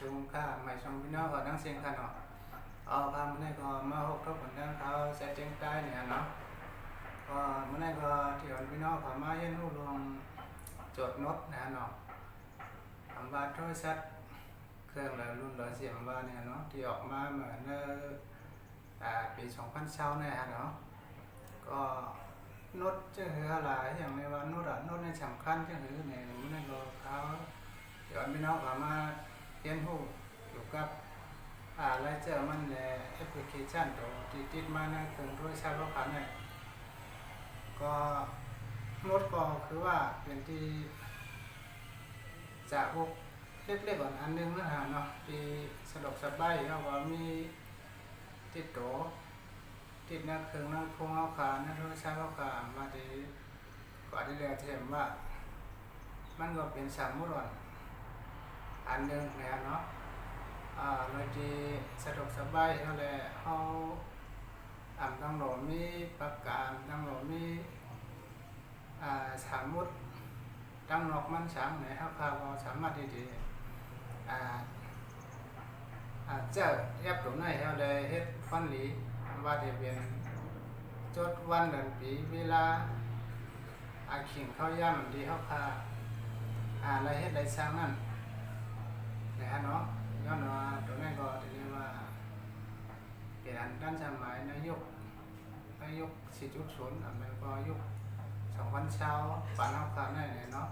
ชุมค่าไม่ชมพี่น้องก็ทั้งเสียงกันเนาะเอาคำนี้ก็มาหกทบผลทางเขาเสียเจงใต้เนี่ยเนาะก็มื่อนั้ก็ที่วันพี่น้องเขามาเย็นหูลงจดนดนะเนาะคำว่าโทรศัพท์เครื่องแล้วรุ่นร้อยเสียงว่าเนี่ยเนาะที่ออกมาเหมือนเอ่ออ่าปี2000เช้าเนี่ยเนาะก็นดจะคืออะไรอย่างในว่านดอะนดในสำคัญจะคือในมื่อนั้นก็เขาเดี๋ยวพี่น้องเขามา เรียนรู้อยู่กับอ่าไลเจอมันในแอปพลิเคชันตัวที่ติดมาในเครื่องโทรศัพท์เราคันเนี่ยก็นดก็คือว่าเป็นที่จากพวกเล็กๆก่อนอันนึงนะฮะเนาะที่สะดวกสบายเราก็มีติดตัวติดนักเครื่องนักพวงเอาขานักโทรศัพท์เอาขามาดีกว่าที่เรียกเทมว่า มันก็เป็นสามมุดอ่อน อันหนึ่งนะเนาะอ่าโดยที่สะดวกสบายเขาเลยเขาอ่านตั้งหลมีประกาศตั้งหลมีอ่าสามมุดตั้งนอกมันสามไหนเขาพาเราสามารถที่จะอ่าอ่าเจ้าแยบตรงไหนเขาเลยเฮ็ดฟันหลีว่าจะเป็นจดวันเดือนปีเวลาอาขิงเข้าย่ำดีเข้าคาอ่าอะไรเฮ็ดไรสร้างนั่น นะฮะเนาะย้อนว่าตรงนั้นก็จะเรียกว่าเป็นอันด้านสมัยนายกนายก4.0อันนั้นก็ยุค2000เช้าปานเข้าคาได้เนี่ยเนาะ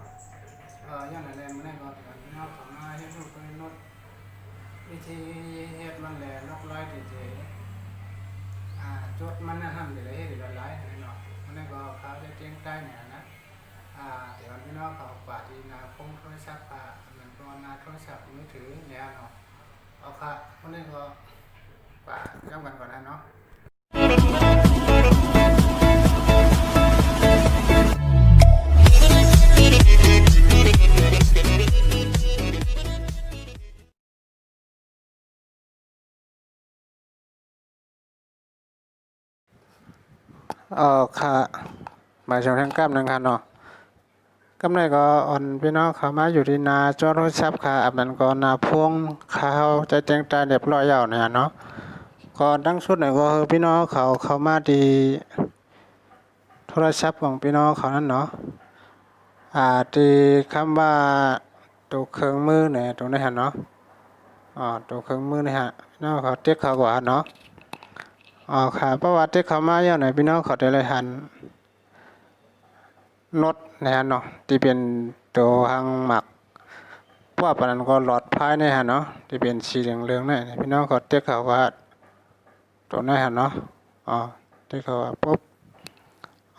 เออย้อนอะไรมันนั่นก็เป็นพี่น้องของมาเฮ็ดรูปเป็นนดวิธีเฮ็ดมันแหละนกร้อยเฉยๆอ่าจดมันนะทำเดี๋ยวเฮ็ดเดี๋ยวหลายๆเนาะมันนั่นก็เขาจะเจียงใต้เนี่ยนะอ่าเดี๋ยวพี่น้องเขากว่าที่นาคงโทรศัพท์อ่า เอนาโทรศัพท์มือถือเนี่ยเนาะเอาค่ะมันนั่นก็กว่าย่ำกันก่อนนะเนาะเออค่ะหมายถึงทางกล้ามนึงค่ะเนาะ กำไรก็อ่อนพี่น้องเขามาอยู่ที่นาจอดรถซับค่ะอันนั้นก็นาพวงเขาใจแจงตาเรียบร้อยแล้วเนี่ยเนาะก็ดังสุดเนี่ยก็คือพี่น้องเขาเขามาดีโทรศัพท์ของพี่น้องเขานั่นเนาะอ่าที่คำว่าตัวเครื่องมือเนี่ยตรงนี้ฮะเนาะอ๋อตัวเครื่องมือนี่ฮะน้องเขาเรียเขากว่าเนาะอ๋อค่ะประวัติที่เขามาเยอะหน่อยพี่น้องเขาได้เลยหัน นดนะฮะเนาะที่เป็นตัวหางหมักพวกปานนั้นก็หลอดพายนี่ฮะเนาะที่เป็นสีเหลืองๆนี่นพี่น้องเขาเรียกเขาว่าตัวนั้นฮะเนาะอ๋อที่เขาว่าปุ๊บ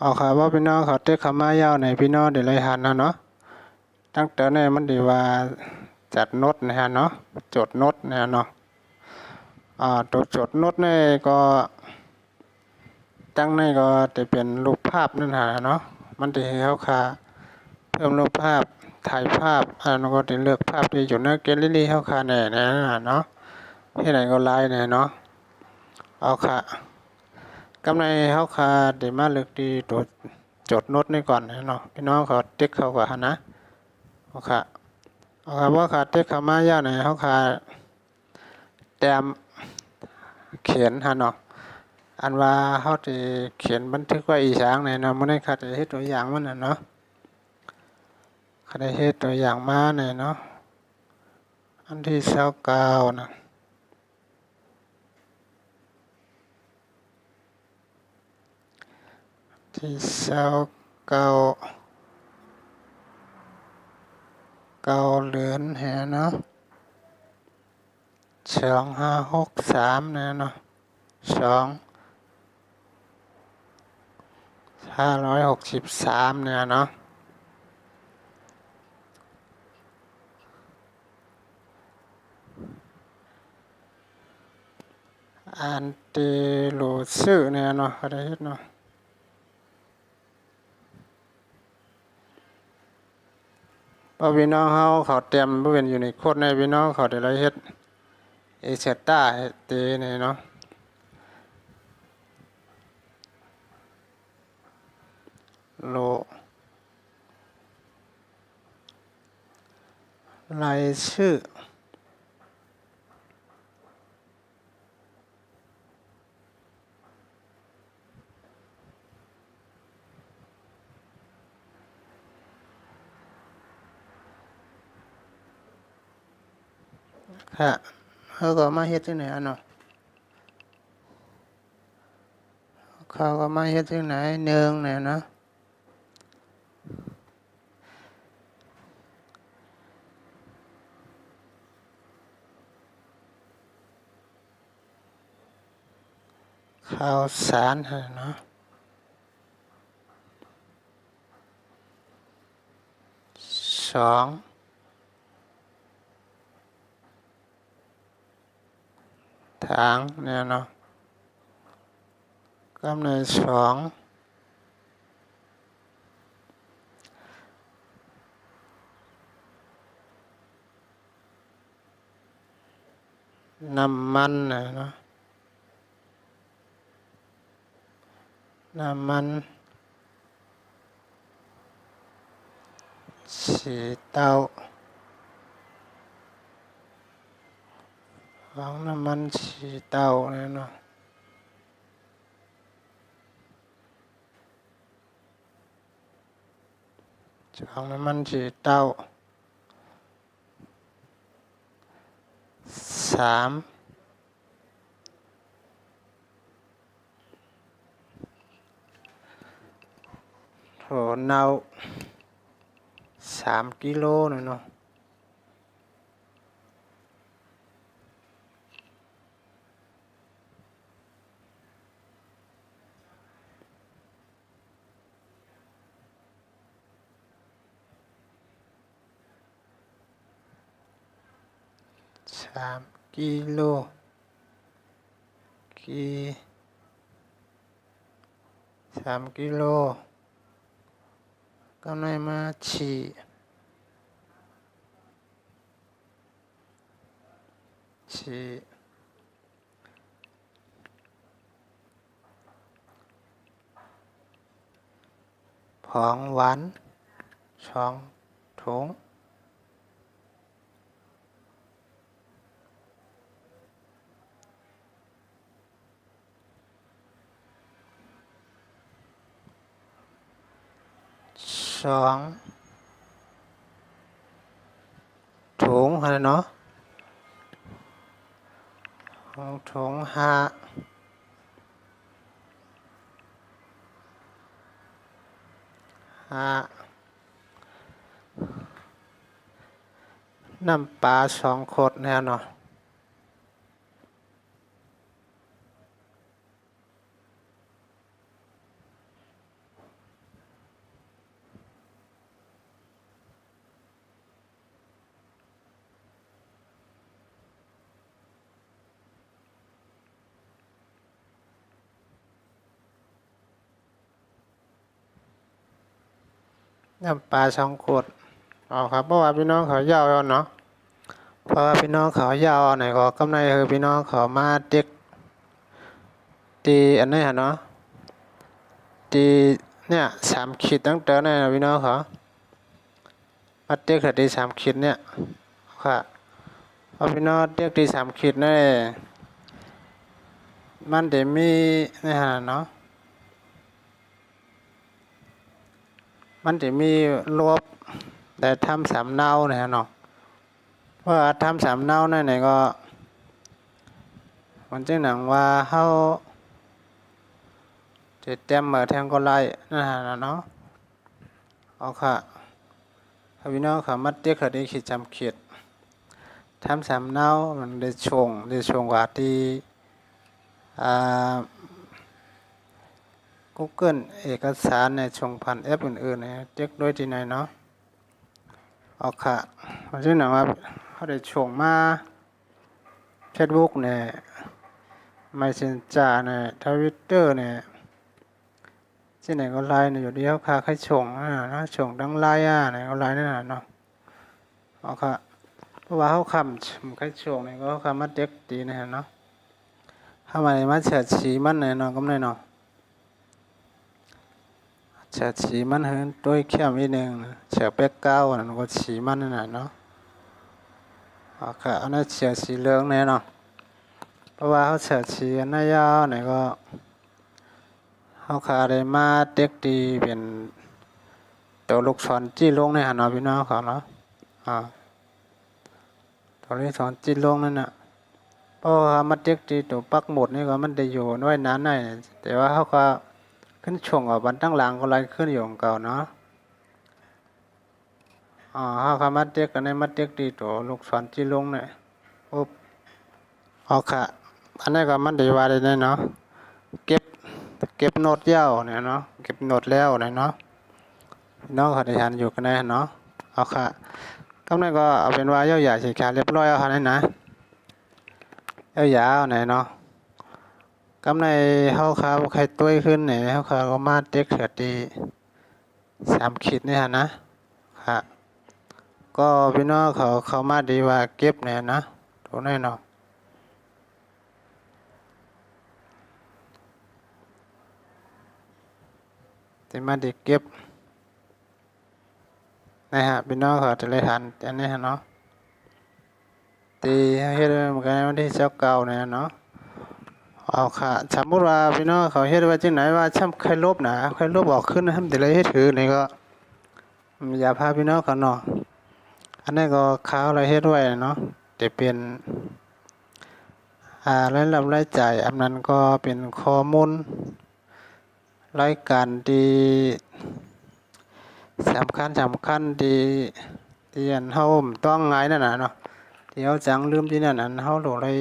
อ๋อค่ะว่าพี่น้องเขาเรียกเขามายอะหน่อยพี่น้องได้เลยหันนะเนาะตั้งแต่นี่มันดีว่าจัดนดนะฮะเนาะจดนดนะฮะเนาะอ่าตัวจดน้ตนี่ก็ตั้งในก็จะเป็นรูปภาพนั่นหาเนาะ มันจะให้เขาคาเพิ่มรูปภาพถ่ายภาพอันนั้นก็จะเลือกภาพที่อยู่ในแกลเลอรี่เขาคาแน่นะเนาะที่ไหนก็ไล่เนี่ยเนาะเอาค่ะกำไรเขาคาเดี๋ยวมาเลือกดีตัวจดโน้ตนี่ก่อนนะเนาะพี่น้องเขาติ๊กเขาก่อนนะเอาค่ะเอาค่ะว่าขาติ๊กเขามายากหน่อยเขาคาแต้มเขียนฮะเนาะ อันว่าเขาจะเขียนบันทึกไว้อีสางในเนะมันได้คัดเฮ็ดตัวอย่างมันน่ะเนาะคัดเฮ็ดตัวอย่างมาในเนาะอันที่เศร้าเก้านะที่เศร้าเก้าเก้าเหลือนแหเนาะสองห้าหกสามเนะเนาะสอง ห้าร้อยหกสิบสามเนี่ยเนาะอันติโลซึเนี่ยเนาะอะไรเฮ็ดเนาะพอพี่น้องเขาเขาเตรียมบ่เป็นอยู่ในโคตรในพี่น้องเขาได้ไรเฮ็ดเอเชต้าเตเนี่ยเนาะ โล รายชื่อ ฮะเขาก็มาเฮ็ดที่ไหนอะเนาะเขาก็มาเฮ็ดที่ไหนเนืองเนี่ยนะ ข้าวสารเนาะสองทางเนี่ยเนาะกำเนิดสองน้ำมันนะเนาะ nam ăn chỉ tao, vắng nam ăn chỉ tao này nọ chẳng nam ăn chỉ tao, 3 สามกิโลเนาะเนาะสามกิโลกีสามกิโล กำไรมาฉี่ฉี่ผองหวานช่องถุง สองถุงอะไรเนาะสองถุงห้าห้าน้ำปลาสองขวดแน่เนาะ น้ำปลาสองขวดเอครับเพราะว่าพี่น้องเขายาวเอาเนาะเพราะว่าพี่น้องเขายาวเอาไหนก็กำไรคือพี่น้องเขามาเด็กตีอันนี้ฮะเนาะตีเนี่ยสามขีดตั้งแต่เนี่ยนพี่น้องเขามาเด็กเขาตีสามขีดเนี่ยค่ะเพราะพี่น้องเด็กตีสามขีดเนี่ยมันเดี๋ยวมีนี่ฮะเนาะ มันจะมีรวบแต่ทำสามเนาเนี่ยเนาะเพราะว่าทำสามเนานั่นไหนก็ มันจึงหนังว่าเขาจะเต็มเหมือแทงก็ไล่นั่นฮะเนาะเอาค่ะพี่น้องเขามัดเด็กเขาได้ขีดจำขีดทำสามเนามันได้ชงได้ชงกว่าที่อ่า Google เอกสารในชงพันแอปอื่นๆนะเจ๊กด้วยที่ไหนเนาะเอาค่ะเพราะฉะนั้นว่าเขาได้ชงมาเฟซบุ๊กเนี่ยไม่เซนจาเนี่ยทวิตเตอร์เนี่ยที่ไหนก็ไลน์เนี่ยอยู่เดียวค่ะใครชงอะนะชงดังไลน์อะไหนก็ไลน์นั่นน่ะเนาะเอาค่ะเพราะว่าเขาคำใครชงเนี่ยก็เขาคำมาเด็กดีนะฮะเนาะเข้ามาในมาเฉิดสีมันเนี่ยเนาะก็ไม่เนาะ เฉดสีมันเหินด้วยแค่อีกหนึ่งเฉดแป๊กเก้าน่ะมันก็สีมันนั่นน่ะเนาะโอเคอันนั้นเฉดสีเหลืองแน่เนาะเพราะว่าเขาเฉดสีอันนั้นยาวไหนก็เขาขาได้มาเด็กดีเป็นตัวลูกศรจี้ลงในหันเนาพี่น้องเขาเนาะอ่าตัวลยสอนจิตลงนั่นน่ะเพราะว่ามันเด็กที่ตัวปักหมดนี่ก็มันได้อยู่น้อยนานหน่อยแต่ว่าเขาก็ ขึ้นช่วงออกบันตั้งหลังก็ไล่ขึ้นอยู่ของเก่าเนาะอ๋อเขาก็มาเด็กกันในมาเด็กที่ตัวลูกสอนจิตลงเนี่ยปุ๊บเอาค่ะอันนี้ก็มันได้ว่าได้เนาะเก็บเก็บโน้ตยาวเนี่ยเนาะเก็บโน้ตแล้วเนี่ยเนาะน้องขาได้ทันอยู่กันแน่เนาะเอาค่ะก็นั่นก็เอาเป็นว่าย่อใหญ่สีขาวเรียบร้อยเอาค่ะนั่นนะย่อยาวไหนเนาะ กำในเฮาขาวใครตุ้ยขึ้นไหนเฮาขาก็มาเด็กเถิดดีสามขีดนี่ฮะนะค่ะก็พี่น้องเขาเขามาดีว่าเก็บเนี่ยนะถูกแน่นาะแต่มาดีเก็บนะฮะพี่น้องเขาจะเลยหันอันนี้ฮะเนาะตีเฮ็ดเหมือนกันวันที่เจ้าเก่าเนี่ยเนาะ เอาค่ะสมมติว่าพี่น้องเขาเฮ็ดว่าจังไหนว่าช่ำใครลบนะใครลบออกขึ้นทำแต่เลยให้ถือนี่ก็อย่าพาพี่น้องเขาเนาะอันนี้ก็ข้าวอะไรเฮ็ดไว้เนาะจะเป็นอ่ารายรับรายจ่ายอันนั้นก็เป็นข้อมูลรายการที่สำคัญสำคัญที่ที่อันเฮาต้องไงนั่นน่ะเนาะที่เฮาจังลืมที่นั่นอันเฮาหลงเลย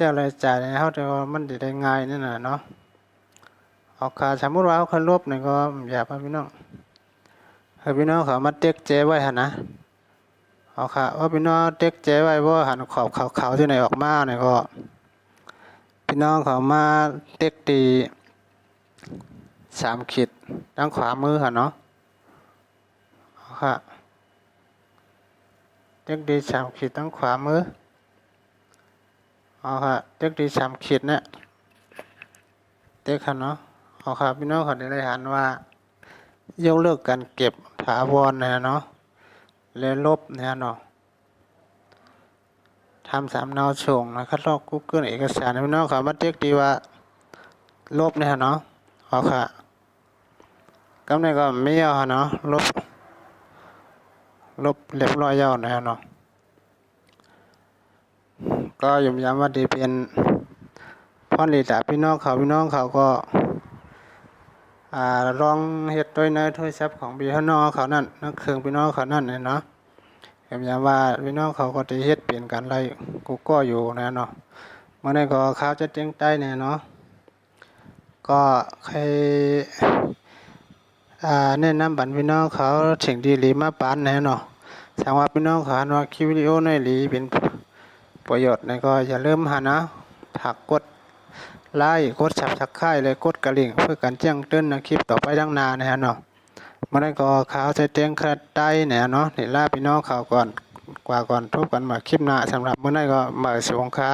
จ้ารายจ่ายในเฮาแต่ว่ามันสิได้ง่ายนั่นน่ะเนาะเอาค่าสมมติว่าเฮาเคยลบนี่ก็อย่าพาพี่น้องให้พี่น้องเขามาเต็กเจไว้หันนะเอาค่ะว่าพี่น้องเต็กเจไว้ว่าหันขอบขาวๆที่ไหนออกมาเนี่ยก็พี่น้องเขามาเต็กตีสามขีดด้านขวามือค่ะเนาะเอาค่ะเด็กดีสามขีดด้านขวามือ เอาค่ะเด็กดีสามขีดเนี่ยเด็กค่ะเนาะเอาค่ะพี่น้องขาได้หันว่ายกเลิกการเก็บถาวรนะเนาะและลบนะเนาะทำสามนาส่งนะครับลอกกูเกิลเอกสารพี่น้องเขามาเด็กดีว่าลบเนี่ยเนาะเอาค่ะกำเนิดก็ไม่ยาวเนาะลบลบเรียบร้อยยาวนะเนาะ ก็ยมย้ำว่าดีเป็นพ่อหลีตาพี่น้องเขาพี่น้องเขาก็อ่าลองเฮ็ดด้วยในโทรศัพท์ของพี่น้องเขานั่นนักเครื่องพี่น้องเขานั่นเนี่ยเนาะยมย้ำว่าพี่น้องเขาก็จะเฮ็ดเปลี่ยนกันไรกูก็อยู่นะเนาะเมื่อนี้ก็เขาจะเจ้งใต้เนี่ยเนาะก็ใครแนะนำบันพี่น้องเขาสิ่งดีหรือมาปานแน่เนาะสังว่าพี่น้องเขาว่าคลิปวิดีโอในหรือเป็น ประโยชน์ในก็อย่าลืมหานะถักกดไล่กดฉับชักไข่เลยกดกระลิ่งเพื่อการแจ้งเตือนในคลิปต่อไปดังนานะฮะเนาะเมื่อนั้นก็เขาจะแจ้งครัดได้เนี่ยเนาะนี่ลาพี่น้องเขาก่อนกว่าก่อนทุบกันมาคลิปหน้าสำหรับเมื่อนั้นก็มาสวัสดีค่า